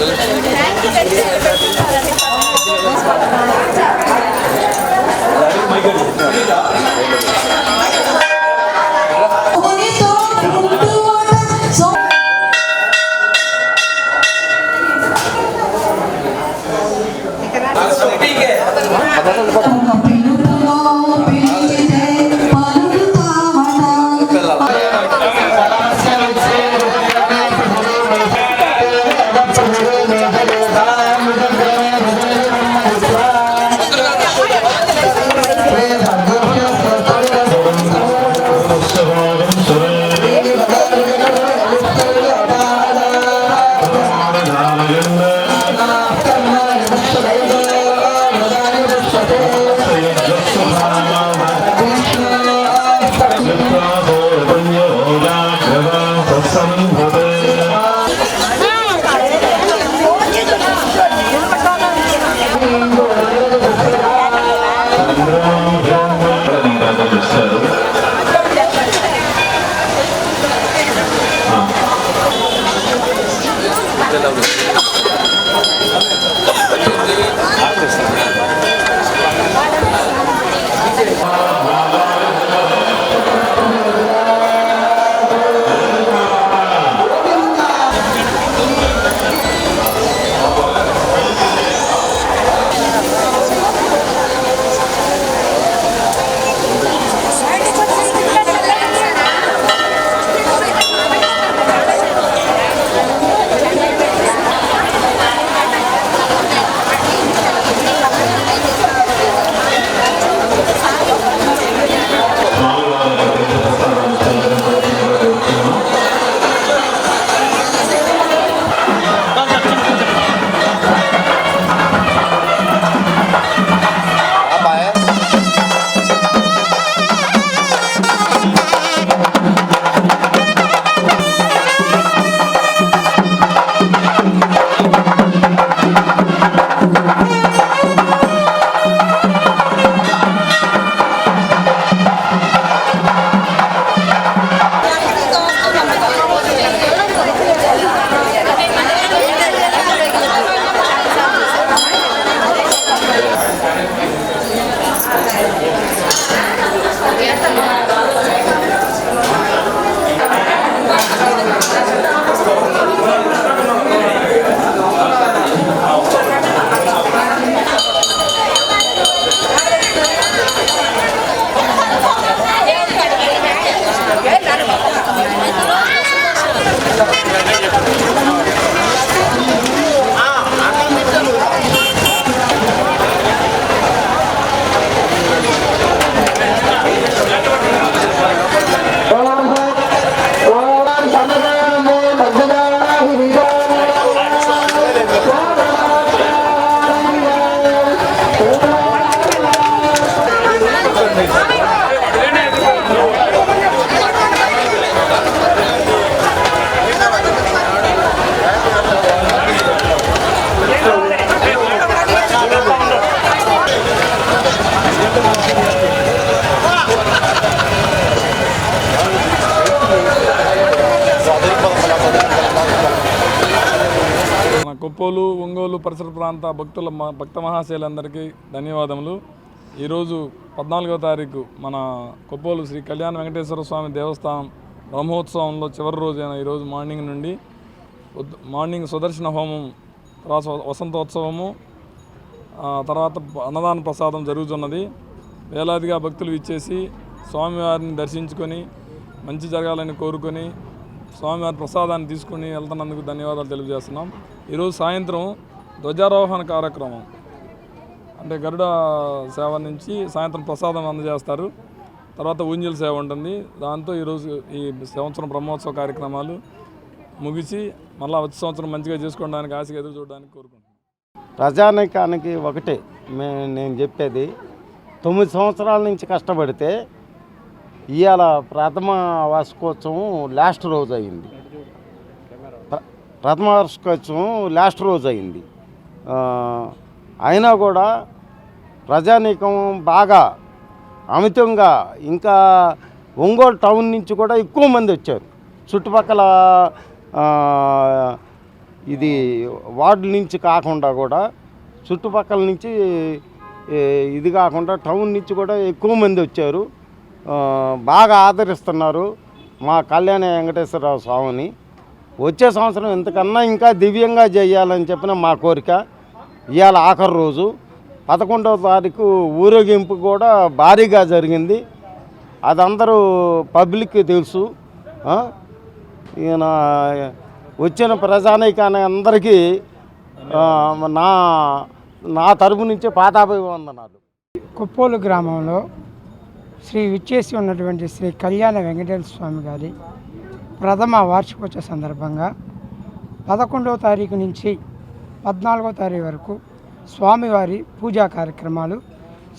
Thank you. మన కొప్పోలు ఒంగోలు పరిసర ప్రాంత భక్తుల మ- భక్త మహాశైలందరికీ ధన్యవాదములు. ఈరోజు పద్నాలుగో తారీఖు మన కొప్పోలు శ్రీ కళ్యాణ వెంకటేశ్వర స్వామి దేవస్థానం బ్రహ్మోత్సవంలో చివరి రోజైన ఈరోజు మార్నింగ్ నుండి మార్నింగ్ సుదర్శన హోమం తర్వాత వసంతోత్సవము తర్వాత అన్నదాన ప్రసాదం జరుగుతున్నది. వేలాదిగా భక్తులు ఇచ్చేసి స్వామివారిని దర్శించుకొని మంచి జరగాలని కోరుకొని స్వామివారి ప్రసాదాన్ని తీసుకుని వెళ్తున్నందుకు ధన్యవాదాలు తెలియజేస్తున్నాం. ఈరోజు సాయంత్రం ధ్వజారోహణ కార్యక్రమం. అంటే గరుడ సేవ నుంచి సాయంత్రం ప్రసాదం అందజేస్తారు. తర్వాత ఊంజల్ సేవ ఉంటుంది. దాంతో ఈరోజు ఈ సంవత్సరం బ్రహ్మోత్సవ కార్యక్రమాలు ముగిసి మళ్ళీ వచ్చే సంవత్సరం మంచిగా చేసుకోవడానికి ఆశగా ఎదురు చూడడానికి కోరుకుంటున్నాను ప్రజానికానికి ఒకటే మే నేను చెప్పేది. తొమ్మిది సంవత్సరాల నుంచి కష్టపడితే ఇవాళ ప్రథమ వార్షికోత్సవం లాస్ట్ రోజు అయింది. ప్రథమ వార్షికోత్సవం లాస్ట్ రోజు అయింది. అయినా కూడా ప్రజానీకం బాగా అమితంగా ఇంకా ఒంగోలు టౌన్ నుంచి కూడా ఎక్కువ మంది వచ్చారు. చుట్టుపక్కల ఇది వార్డు నుంచి కాకుండా కూడా చుట్టుపక్కల నుంచి ఇది కాకుండా టౌన్ నుంచి కూడా ఎక్కువ మంది వచ్చారు. బాగా ఆదరిస్తున్నారు మా కళ్యాణ వెంకటేశ్వరరావు స్వామిని. వచ్చే సంవత్సరం ఇంతకన్నా ఇంకా దివ్యంగా చేయాలని చెప్పిన మా కోరిక. ఇవాళ ఆఖరి రోజు. పదకొండవ తారీఖు ఊరేగింపు కూడా భారీగా జరిగింది. అది అందరూ పబ్లిక్కి తెలుసు. ఈయన వచ్చిన ప్రజానీకాన్ని అందరికీ నా నా తరపు నుంచి పాతాభివందనాలు కుప్పోలు గ్రామంలో శ్రీ విచ్చేసి ఉన్నటువంటి శ్రీ కళ్యాణ వెంకటేశ్వర స్వామి గారి ప్రథమ వార్షికోత్సవ సందర్భంగా పదకొండవ తారీఖు నుంచి పద్నాలుగో తారీఖు వరకు స్వామివారి పూజా కార్యక్రమాలు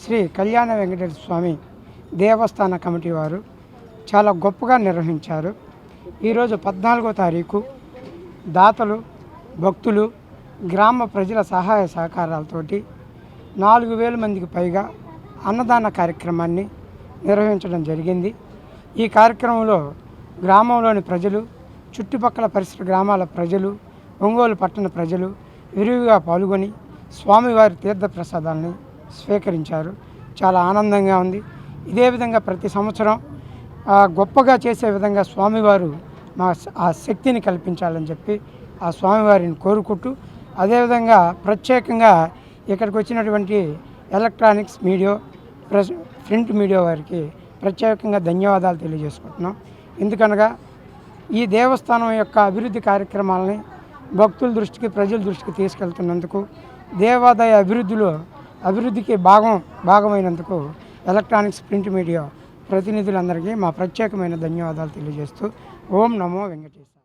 శ్రీ కళ్యాణ వెంకటేశ్వర స్వామి దేవస్థాన కమిటీ వారు చాలా గొప్పగా నిర్వహించారు. ఈరోజు పద్నాలుగో తారీఖు దాతలు భక్తులు గ్రామ ప్రజల సహాయ సహకారాలతోటి నాలుగు వేల మందికి పైగా అన్నదాన కార్యక్రమాన్ని నిర్వహించడం జరిగింది. ఈ కార్యక్రమంలో గ్రామంలోని ప్రజలు చుట్టుపక్కల పరిసర గ్రామాల ప్రజలు ఒంగోలు పట్టణ ప్రజలు విరివిగా పాల్గొని స్వామివారి తీర్థప్రసాదాలని స్వీకరించారు. చాలా ఆనందంగా ఉంది. ఇదే విధంగా ప్రతి సంవత్సరం గొప్పగా చేసే విధంగా స్వామివారు మా ఆ శక్తిని కల్పించాలని చెప్పి ఆ స్వామివారిని కోరుకుంటూ అదేవిధంగా ప్రత్యేకంగా ఇక్కడికి వచ్చినటువంటి electronics media press print media వారికి ప్రత్యేకంగా ధన్యవాదాలు తెలియజేసుకుంటున్నాం. ఎందుకనగా ఈ దేవస్థానం యొక్క అభివృద్ధి కార్యక్రమాలని భక్తుల దృష్టికి ప్రజల దృష్టికి తీసుకెళ్తున్నందుకు దేవాదాయ అభివృద్ధిలో అభివృద్ధికి భాగం భాగమైనందుకు ఎలక్ట్రానిక్స్ ప్రింట్ మీడియా ప్రతినిధులందరికీ మా ప్రత్యేకమైన ధన్యవాదాలు తెలియజేస్తూ ఓం నమో వెంకటేశ్వర